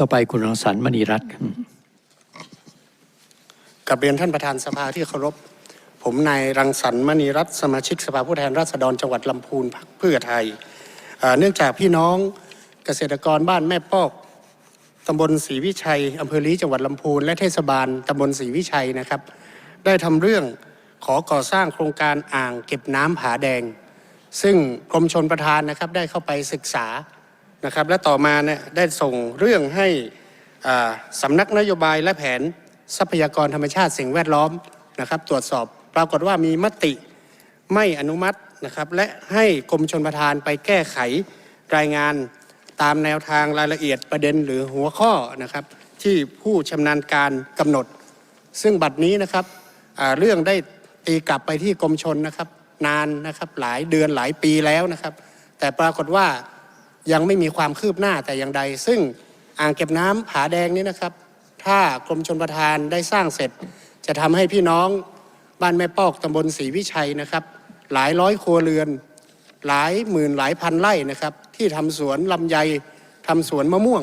ต่อไปคุณรังสรรค์มณีรัตน์กับเรียนท่านประธานสภาที่เคารพ ผมนายรังสรรค์มณีรัตน์สมาชิกสภาผู้แทนราษฎรจังหวัดลำพูนพรรคเพื่อไทยเอ่อเนื่องจากพี่น้องเกษตรกรบ้านแม่ปอกตำบลศรีวิชัยอำเภอลีจังหวัดลำพูนและเทศบาลตำบลศรีวิชัยนะครับ ได้ทำเรื่องขอก่อสร้างโครงการอ่างเก็บน้ำผาแดง ซึ่งกรมชนประทานนะครับได้เข้าไปศึกษา นะครับและต่อมาเนี่ยได้ส่งเรื่องให้สำนักนโยบายและแผนทรัพยากรธรรมชาติสิ่งแวดล้อมนะครับตรวจสอบปรากฏว่ามีมติไม่อนุมัตินะครับและให้กรมชนประทานไปแก้ไขรายงานตามแนวทางรายละเอียดประเด็นหรือหัวข้อนะครับที่ผู้ชำนาญการกำหนด ซึ่งบัดนี้นะครับเรื่องได้ตีกลับไปที่กรมชนนะครับนานนะครับหลายเดือนหลายปีแล้วนะครับ แต่ปรากฏว่า ยังไม่มีความคืบหน้าแต่อย่างใด ซึ่งอ่างเก็บน้ำผาแดงนี้นะครับ ถ้ากรมชนประทานได้สร้างเสร็จ จะทำให้พี่น้องบ้านแม่ปอกตำบลศรีวิชัยนะครับ หลายร้อยครัวเรือน หลายหมื่นหลายพันไร่นะครับ ที่ทำสวนลำไยทำสวนมะม่วง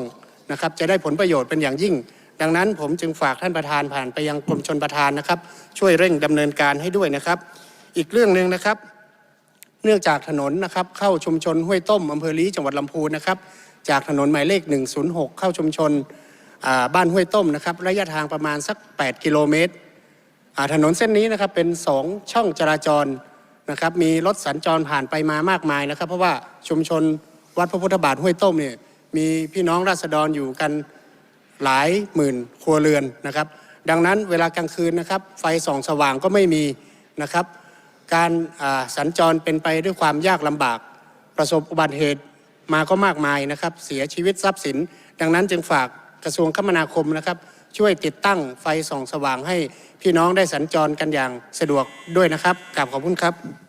นะครับ จะได้ผลประโยชน์เป็นอย่างยิ่ง ดังนั้นผมจึงฝากท่านประธานผ่านไปยังกรมชนประทานนะครับ ช่วยเร่งดำเนินการให้ด้วยนะครับ อีกเรื่องหนึ่งนะครับ เนื่องจากถนนนะครับเข้าชุมชนห้วยต้มอำเภอลีจังหวัดลำพูนนะครับจากถนนหมายเลข 106 เข้าชุมชนบ้านห้วยต้มนะครับระยะทางประมาณสัก 8 กิโลเมตรถนนเส้นนี้นะครับเป็นสองช่องจราจรนะครับมีรถสัญจรผ่านไปมามากมายนะครับ เพราะว่าชุมชนวัดพระพุทธบาทห้วยต้มเนี่ยมีพี่น้องราษฎรอยู่กันหลายหมื่นครัวเรือนนะครับ ดังนั้นเวลากลางคืนนะครับ ไฟส่องสว่างก็ไม่มีนะครับ การสัญจรเป็นไปด้วยความยากลำบาก ประสบอุบัติเหตุมาก็มากมายนะครับ เสียชีวิตทรัพย์สิน ดังนั้นจึงฝากกระทรวงคมนาคมนะครับ ช่วยติดตั้งไฟส่องสว่างให้พี่น้องได้สัญจรกันอย่างสะดวกด้วยนะครับกราบขอบคุณครับ